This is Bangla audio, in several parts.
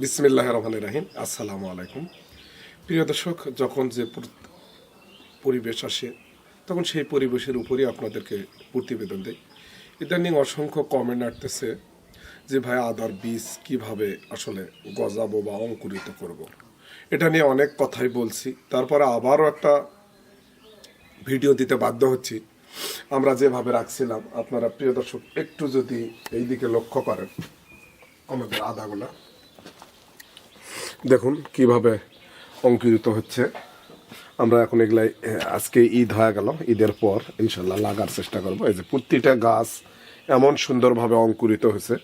বিসমিল্লাহ রহমান রাহিম, আসসালামু আলাইকুম। প্রিয় দর্শক, যখন যে পরিবেশ আসে, তখন সেই পরিবেশের উপরই আপনাদেরকে প্রতিবেদন দেয় ইদানিং অসংখ্য কমেন্ট আসতেছে যে, ভাই, আদার বীজ কীভাবে আসলে গজাবো বা অঙ্কুরিত করব। এটা নিয়ে অনেক কথাই বলছি। তারপরে আবারও একটা ভিডিও দিতে বাধ্য হচ্ছি। আমরা যেভাবে রাখছিলাম, আপনারা প্রিয় দর্শক, একটু যদি এই দিকে লক্ষ্য করেন, আমাদের আদাগুলা। দেখুন কীভাবে অঙ্কুরিত হচ্ছে। আমরা এখন এগুলাই আজকে ঈদ হয়ে গেল, ঈদের পর ইনশাল্লাহ লাগার চেষ্টা করব। এই যে প্রতিটা গাছ এমন সুন্দরভাবে অঙ্কুরিত হয়েছে।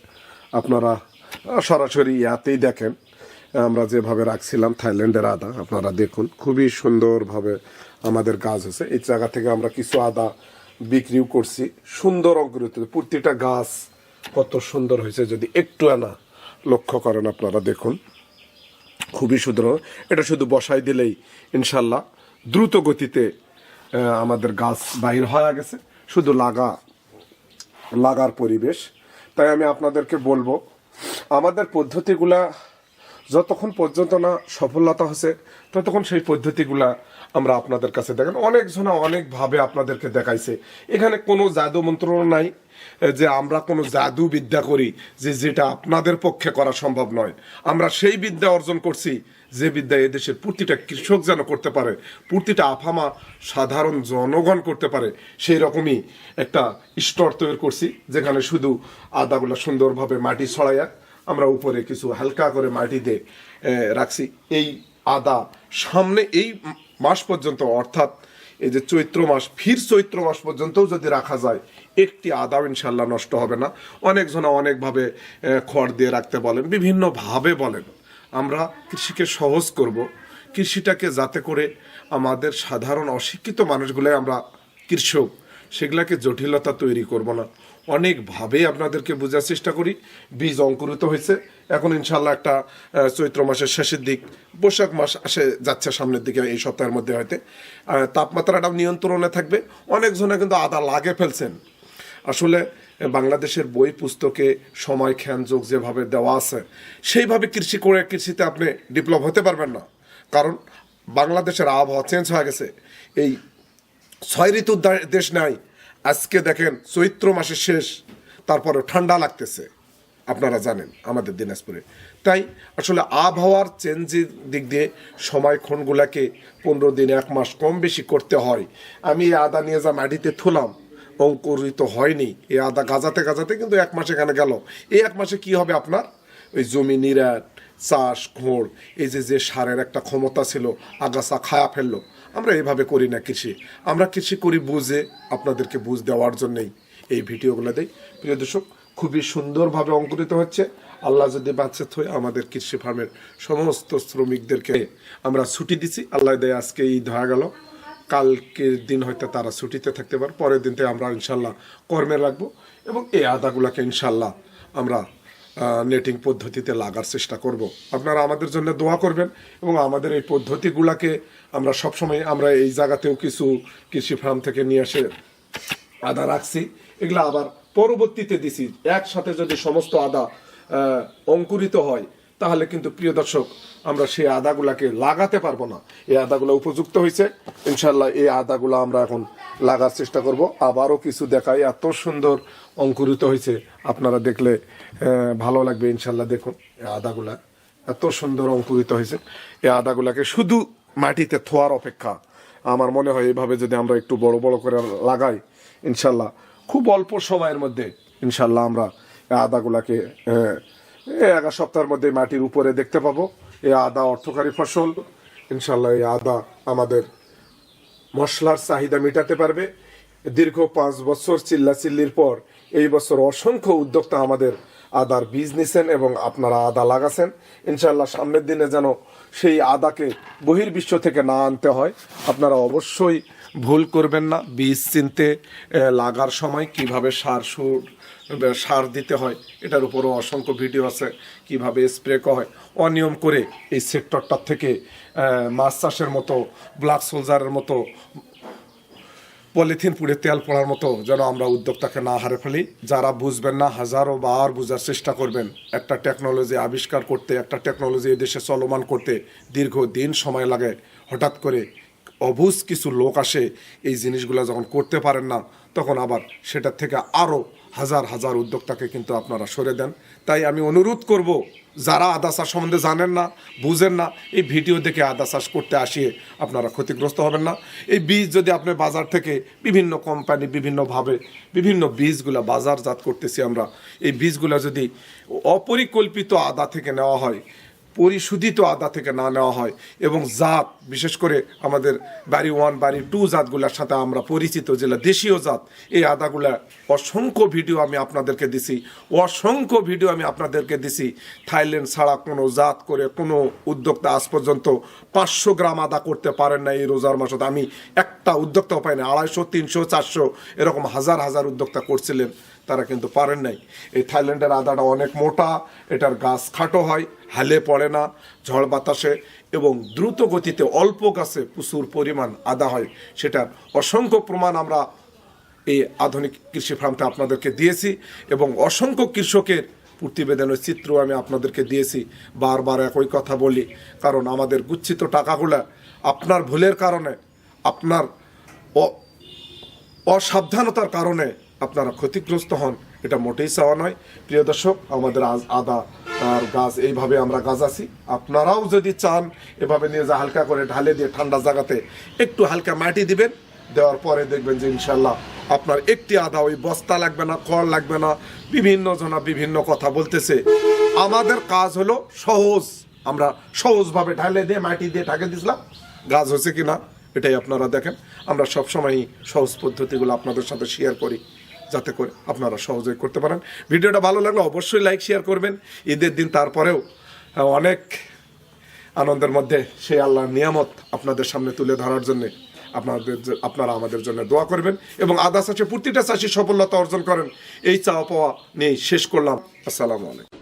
আপনারা সরাসরি ইয়াতেই দেখেন, আমরা যেভাবে রাখছিলাম থাইল্যান্ডের আদা, আপনারা দেখুন খুবই সুন্দরভাবে আমাদের গাছ হয়েছে। এই জায়গা থেকে আমরা কিছু আদা বিক্রিও করছি, সুন্দর অঙ্কুরিত। প্রতিটা গাছ কত সুন্দর হয়েছে, যদি একটু আনা লক্ষ্য করেন আপনারা দেখুন। খুবই সুন্দর এটা শুধু বসাই দিলেই ইনশাল্লাহ দ্রুত গতিতে আমাদের গাছ বাহির হয়ে গেছে। শুধু লাগা, লাগার পরিবেশ। তাই আমি আপনাদেরকে বলব, আমাদের পদ্ধতিগুলা যতক্ষণ পর্যন্ত না সফলতা হচ্ছে ততক্ষণ সেই পদ্ধতিগুলা আমরা আপনাদের কাছে দেখেন। অনেকজনা অনেকভাবে আপনাদেরকে দেখাইছে। এখানে কোনো জাদু মন্ত্র নাই, যে আমরা কোনো জাদু বিদ্যা করি, যে যেটা আপনাদের পক্ষে করা সম্ভব নয়। আমরা সেই বিদ্যা অর্জন করছি, যে বিদ্যা এদেশের প্রতিটা কৃষক যেন করতে পারে, প্রতিটা আফামা সাধারণ জনগণ করতে পারে, সেই রকমই একটা স্তর তৈরি করছি, যেখানে শুধু আদাগুলো সুন্দরভাবে মাটি ছড়াইয়া আমরা উপরে কিছু হালকা করে মাটি দিয়ে রাখছি। এই আদা সামনে এই মাস পর্যন্ত, অর্থাৎ এই যে চৈত্র মাস, ফির চৈত্র মাস পর্যন্তও যদি রাখা যায়, একটি আদাও ইনশাল্লাহ নষ্ট হবে না। অনেকজনা অনেকভাবে খড় দিয়ে রাখতে বলেন, বিভিন্নভাবে বলেন। আমরা কৃষিকে সহজ করব। কৃষিটাকে যাতে করে আমাদের সাধারণ অশিক্ষিত মানুষগুলাই আমরা কৃষক। সেগুলাকে জটিলতা তৈরি করব না। অনেকভাবে আপনাদেরকে বোঝার চেষ্টা করি। বীজ অঙ্কুরিত হয়েছে। এখন ইনশাল্লাহ একটা চৈত্র মাসের শেষের দিক, বৈশাখ মাস আসে, যাচ্ছে সামনের দিকে এই সপ্তাহের মধ্যে হয়তো। তাপমাত্রাটাও নিয়ন্ত্রণে থাকবে। অনেকজনে কিন্তু আদা লাগে ফেলছেন। আসলে বাংলাদেশের বই পুস্তকে সময় খ্যান যোগ যেভাবে দেওয়া আছে, সেইভাবে কৃষি করে কৃষিতে আপনি ডেভেলপ হতে পারবেন না। কারণ বাংলাদেশের আবহাওয়া চেঞ্জ হয়ে গেছে। এই ছয় ঋতুর দেশ নাই। আজকে দেখেন, চৈত্র মাসের শেষ তারপরে ঠান্ডা লাগতেছে। আপনারা জানেন, আমাদের দিনাজপুরে। তাই আসলে আবহাওয়ার চেঞ্জের দিক দিয়ে সময় ক্ষণগুলাকে পনেরো দিন, এক মাস কম বেশি করতে হয়। আমি এই আদা নিয়ে যা মাটিতে থুলাম, অঙ্কুরিত হয়নি। এই আদা গাজাতে গাজাতে কিন্তু এক মাস এখানে গেল। এই এক মাসে কি হবে আপনার? ওই জমি নিরাট চাষ ঘোড় এই যে যে সারের একটা ক্ষমতা ছিল, আগাছা খায়া ফেলল। আমরা এভাবে করি না কৃষি। আমরা কৃষি করি বুঝে আপনাদেরকে বুঝ দেওয়ার জন্যই এই ভিডিওগুলো দেই। প্রিয় দর্শক, খুবই সুন্দরভাবে অঙ্কুরিত হচ্ছে। আল্লাহ যদি বাচ্চা থয়ে আমাদের কৃষি ফার্মের সমস্ত শ্রমিকদেরকে আমরা ছুটি দিছি। আল্লাহ দেয় আজকে ঈদ হয়ে গেল। কালকের দিন হয়তো তারা ছুটিতে থাকতে পারে, পরের দিন থেকে আমরা ইনশাল্লাহ কর্মে রাখব এবং এই আদাগুলাকে ইনশাল্লাহ আমরা নেটিং পদ্ধতিতে লাগার চেষ্টা করব। আপনারা আমাদের জন্য দোয়া করবেন এবং আমাদের এই পদ্ধতিগুলাকে আমরা সবসময় আমরা এই জায়গাতেও কিছু কৃষি ফার্ম থেকে নিয়ে এসে আদা রাখছি। এগুলো আবার পরবর্তীতে দিছি। একসাথে যদি সমস্ত আদা অঙ্কুরিত হয় তাহলে কিন্তু প্রিয় দর্শক, আমরা সেই আদাগুলাকে লাগাতে পারব না। এই আদাগুলো উপযুক্ত হয়েছে। ইনশাল্লাহ এই আদাগুলো আমরা এখন লাগার চেষ্টা করব। আবারও কিছু দেখাই। এত সুন্দর অঙ্কুরিত হয়েছে। আপনারা দেখলে ভালো লাগবে ইনশাল্লাহ দেখুন এই আদাগুলা। এত সুন্দর অঙ্কুরিত হয়েছে। এই আদাগুলাকে শুধু মাটিতে থোয়ার অপেক্ষা। আমার মনে হয় এইভাবে যদি আমরা একটু বড় বড় করে লাগাই ইনশাল্লাহ খুব অল্প সময়ের মধ্যে ইনশাল্লাহ আমরা আদাগুলাকে এক সপ্তাহের মধ্যে মাটির উপরে দেখতে পাবো। এই আদা অর্থকারী ফসল। ইনশাল্লাহ এই আদা আমাদের মশলার চাহিদা মেটাতে পারবে। দীর্ঘ পাঁচ বছর চিল্লা চিল্লির পর এই বছর অসংখ্য উদ্যোক্তা আমাদের আদার বীজ নিছেন এবং আপনারা আদা লাগাছেন। ইনশাল্লাহ সামনের দিনে যেন সেই আদাকে বহির্বিশ্ব থেকে না আনতে হয়। আপনারা অবশ্যই ভুল করবেন না। বীজ চিনতে লাগার সময় কীভাবে সার সুর সার দিতে হয়, এটার উপরও অসংখ্য ভিডিও আছে, কীভাবে স্প্রে হয়। অনিয়ম করে এই সেক্টরটার থেকে মাছ চাষের মতো ব্ল্যাক সোলজারের মতো, পলিথিন পুড়ে তেল পড়ার মতো যেন আমরা উদ্যোক্তাকে না হারে ফেলি। যারা বুঝবেন না, হাজারো বার বোঝার চেষ্টা করবেন। একটা টেকনোলজি আবিষ্কার করতে, একটা টেকনোলজি এদেশে চলমান করতে দীর্ঘ দিন সময় লাগে। হঠাৎ করে অবুজ কিছু লোক আসে, এই জিনিসগুলো যখন করতে পারেন না, তখন আবার সেটার থেকে আরও হাজার হাজার উদ্যোক্তাকে কিন্তু আপনারা সরে দেন। তাই আমি অনুরোধ করব, যারা আদা চাষ সম্বন্ধে জানেন না, বুঝেন না, এই ভিডিও দেখে আদা চাষ করতে আসিয়ে আপনারা ক্ষতিগ্রস্ত হবেন না। এই বীজ যদি আপনি বাজার থেকে বিভিন্ন কোম্পানি বিভিন্নভাবে বিভিন্ন বীজগুলা বাজারজাত করতেছি আমরা, এই বীজগুলা যদি অপরিকল্পিত আদা থেকে নেওয়া হয় পরিশোধিত আদা থেকে না নেওয়া হয় এবং জাত, বিশেষ করে আমাদের বাড়ি ওয়ান, বাড়ি টু জাতগুলোর সাথে আমরা পরিচিত যেটা দেশীয় জাত, এই আদাগুলা অসংখ্য ভিডিও আমি আপনাদেরকে দিছি, অসংখ্য ভিডিও আমি আপনাদেরকে দিছি। থাইল্যান্ড ছাড়া কোনো জাত করে কোনো উদ্যোক্তা আজ পর্যন্ত পাঁচশো গ্রাম আদা করতে পারেন না এই রোজার মাসে আমি একটা উদ্যোক্তাও পাই না আড়াইশো, তিনশো, চারশো, এরকম হাজার হাজার উদ্যোক্তা করছিলেন। তারা কিন্তু পারেন নাই। এই থাইল্যান্ডের আদাটা অনেক মোটা, এটার গাছ খাটো হয়, হালে পড়ে না, ঝড় বাতাসে, এবং দ্রুত গতিতে অল্প গাছে প্রচুর পরিমাণ আদা হয়। সেটার অসংখ্য প্রমাণ আমরা এই আধুনিক কৃষি ফার্মটা আপনাদেরকে দিয়েছি, এবং অসংখ্য কৃষকের প্রতিবেদনের চিত্র আমি আপনাদেরকে দিয়েছি, বারবার একই কথা বলি, কারণ আমাদের গুচ্ছিত টাকাগুলো আপনার ভুলের কারণে, আপনার অসাবধানতার কারণে আপনারা ক্ষতিগ্রস্ত হন, এটা মোটেই চাওয়া নয়। প্রিয় দর্শক, আমাদের আজ- আদা আর গাছ, এইভাবে আমরা গাছাছি আপনারাও যদি চান, এভাবে নিয়ে যা হালকা করে ঢালে দিয়ে ঠান্ডা জায়গাতে একটু হালকা মাটি দিবেন, দেওয়ার পরে দেখবেন যে ইনশাল্লাহ আপনার একটি আদা ওই বস্তা লাগবে না, খড় লাগবে না। বিভিন্ন জনা বিভিন্ন কথা বলতেছে। আমাদের কাজ হলো সহজ। আমরা সহজভাবে ঢালে দিয়ে, মাটি দিয়ে ঢাকে দিছিলাম গাছ হচ্ছে কি না এটাই আপনারা দেখেন। আমরা সবসময়ই সহজ পদ্ধতিগুলো আপনাদের সাথে শেয়ার করি। যাতে করে আপনারা সহজেই করতে পারেন। ভিডিওটা ভালো লাগলে অবশ্যই লাইক শেয়ার করবেন। ঈদের দিন তারপরেও অনেক আনন্দের মধ্যে সেই আল্লাহর নিয়ামত আপনাদের সামনে তুলে ধরার জন্য আপনাদের আপনারা আমাদের জন্য দোয়া করবেন এবং আদা চাষে প্রতিটা চাষি সফলতা অর্জন করেন। এই চাওয়া পাওয়া নিয়েই শেষ করলাম। আসসালামু আলাইকুম।